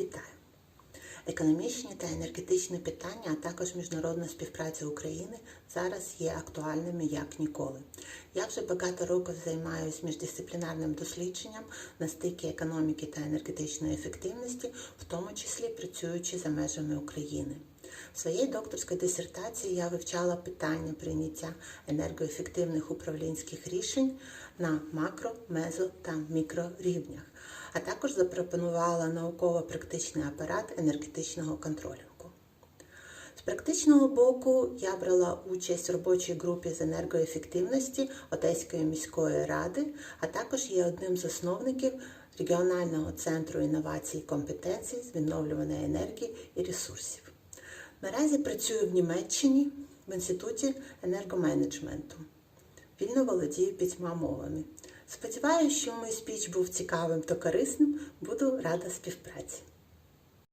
Вітаю! Економічні та енергетичні питання, а також міжнародна співпраця України зараз є актуальними як ніколи. Я вже багато років займаюся міждисциплінарним дослідженням на стикі економіки та енергетичної ефективності, в тому числі працюючи за межами України. В своїй докторській дисертації я вивчала питання прийняття енергоефективних управлінських рішень на макро, мезо та мікрорівнях, а також запропонувала науково-практичний апарат енергетичного контролінгу. З практичного боку я брала участь в робочій групі з енергоефективності Одеської міської ради, а також є одним з основників регіонального центру інновацій і компетенцій з відновлюваної енергії і ресурсів. Наразі працюю в Німеччині в інституті енергоменеджменту. Вільно володію п'ятьма мовами. Сподіваюся, що мій спіч був цікавим та корисним. Буду рада співпраці.